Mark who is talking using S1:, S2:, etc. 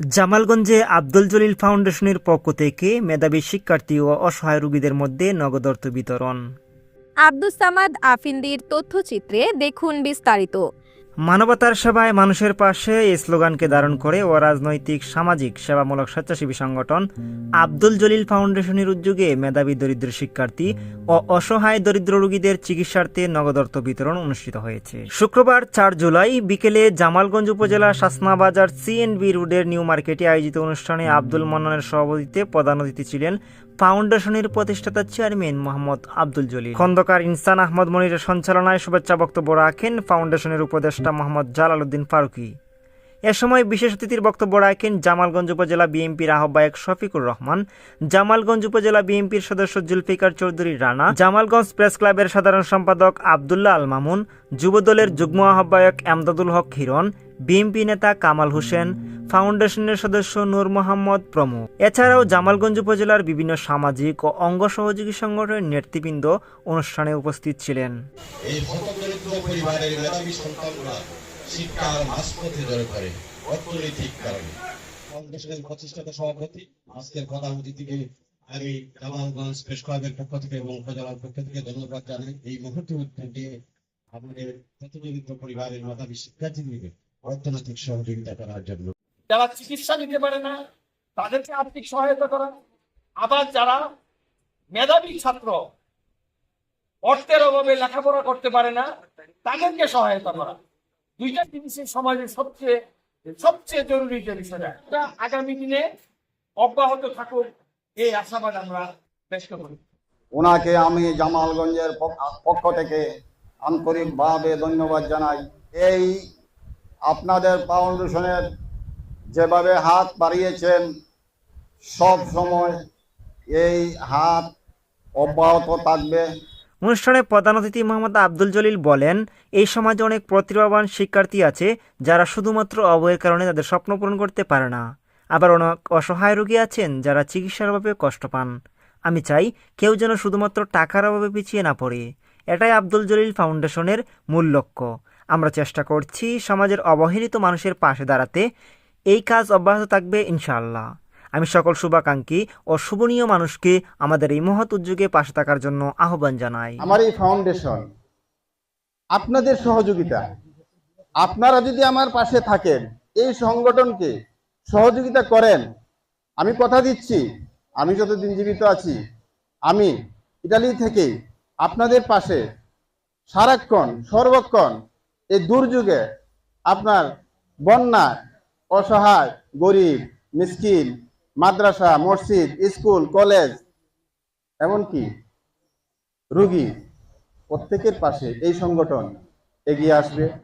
S1: জামালগঞ্জে আব্দুল জলিল ফাউন্ডেশনের পক্ষ থেকে মেধাবী শিক্ষার্থী ও অসহায় রোগীদের মধ্যে নগদ অর্থ বিতরণ।
S2: আব্দুস সামাদ আফিন্দির তথ্যচিত্রে দেখুন বিস্তারিত।
S1: মানবতার সেবায় মানুষের পাশে এই স্লোগানকে ধারণ করে ও রাজনৈতিক সামাজিক, সেবামূলক, স্বেচ্ছাসেবী সংগঠন আব্দুল জলিল ফাউন্ডেশনের উদ্যোগে মেধাবী দরিদ্র শিক্ষার্থী ও অসহায় দরিদ্র রোগীদের চিকিৎসার্থে নগদ অর্থ বিতরণ অনুষ্ঠিত হয়েছে। শুক্রবার চার জুলাই বিকেলে জামালগঞ্জ উপজেলা শাসনাবাজার সিএনবি রোডের নিউ মার্কেটে আয়োজিত অনুষ্ঠানে আব্দুল মান্নানের সভাপতিত্বে প্রধান অতিথি ছিলেন ফাউন্ডেশনের প্রতিষ্ঠাতা চেয়ারম্যান মোহাম্মদ আব্দুল জলিল। খন্দকার ইনসান আহমদ মনিরের সঞ্চালনায় শুভেচ্ছা বক্তব্য রাখেন ফাউন্ডেশনের উপদেষ্টা মোহাম্মদ জালাল উদ্দিন ফারুকি। এ সময় বিশেষ অতিথির বক্তব্য রাখেন জামালগঞ্জ উপজেলা বিএনপির আহ্বায়ক শফিকুর রহমান, জামালগঞ্জ উপজেলা বিএনপির সদস্য জুলফিকার চৌধুরী রানা, জামালগঞ্জ প্রেস ক্লাবের সাধারণ সম্পাদক আবদুল্লাহ আল মামুন, যুবদলের যুগ্ম আহ্বায়ক এমদাদুল হক হিরণ বিএনপি নেতা কামাল হোসেন, ফাউন্ডেশনের সদস্য নূর মোহাম্মদ প্রমুখ। এছাড়াও জামালগঞ্জ উপজেলার বিভিন্ন সামাজিক ও অঙ্গ সহযোগী সংগঠনের নেতৃবৃন্দ অনুষ্ঠানে উপস্থিত ছিলেন।
S3: আমি জামালগঞ্জ প্রেস ক্লাবের পক্ষ থেকে এবং উপজেলার পক্ষ থেকে ধন্যবাদ জানাই। এই মুহূর্তে আমাদের হতদরিদ্র পরিবারের অর্থনৈতিক সহযোগিতা করার জন্য।
S4: যারা চিকিৎসা নিতে পারে না তাদেরকে আর্থিক সহায়তা করা। আবার যারা মেধাবী ছাত্র অর্থের অভাবে লেখাপড়া করতে পারে না তাদেরকে সহায়তা করা। দুইটা জিনিসের সমাজে সবচেয়ে সবচেয়ে জরুরি যে বিষয়টা। আগামী দিনে অব্যাহত থাকুক এই আশাবাদ আমরা ব্যক্ত করি।
S5: ওনাকে আমি জামালগঞ্জের পক্ষ থেকে আন্তরিকভাবে ধন্যবাদ জানাই। এই আপনাদের ফাউন্ডেশনের যেভাবে হাত বাড়িয়েছেন, সব সময় এই হাত অব্যাহত থাকবে।
S1: অনুষ্ঠানে প্রধান অতিথি মোহাম্মদ আব্দুল জলিল বলেন, এই সমাজে অনেক প্রতিভাবান শিক্ষার্থী আছে, যারা শুধুমাত্র অবয়ের কারণে তাদের স্বপ্ন পূরণ করতে পারে না। আবার অনেক অসহায় রোগী আছেন, যারা চিকিৎসার অভাবে কষ্ট পান। আমি চাই কেউ যেন শুধুমাত্র টাকার অভাবে পিছিয়ে না পড়ে। এটাই আব্দুল জলিল ফাউন্ডেশনের মূল লক্ষ্য। আমরা চেষ্টা করছি সমাজের অবহেলিত মানুষের পাশে দাঁড়াতে। এই কাজ অব্যাহত থাকবে, ইনশাআল্লাহ। আমি সকল শুভাকাঙ্ক্ষী ও শুভনীয় মানুষকে আমাদের এই মহৎ উদ্যোগে পাশে থাকার জন্য আহ্বান জানাই।
S6: আমার এই ফাউন্ডেশন, আপনাদের সহযোগিতা, আপনারা যদি আমার পাশে থাকেন, এই সংগঠনকে সহযোগিতা করেন, আমি কথা দিচ্ছি, আমি যতদিন জীবিত আছি, আমি ইটালি থেকে আপনাদের পাশে সারাক্ষণ, সর্বক্ষণ এই দুর্যোগে আপনার বন্যা অসহায়, গরিব, মিসকিন, মাদ্রাসা, মসজিদ, স্কুল, কলেজ, এমনকি রুগী প্রত্যেকের পাশে এই সংগঠন এগিয়ে আসবে।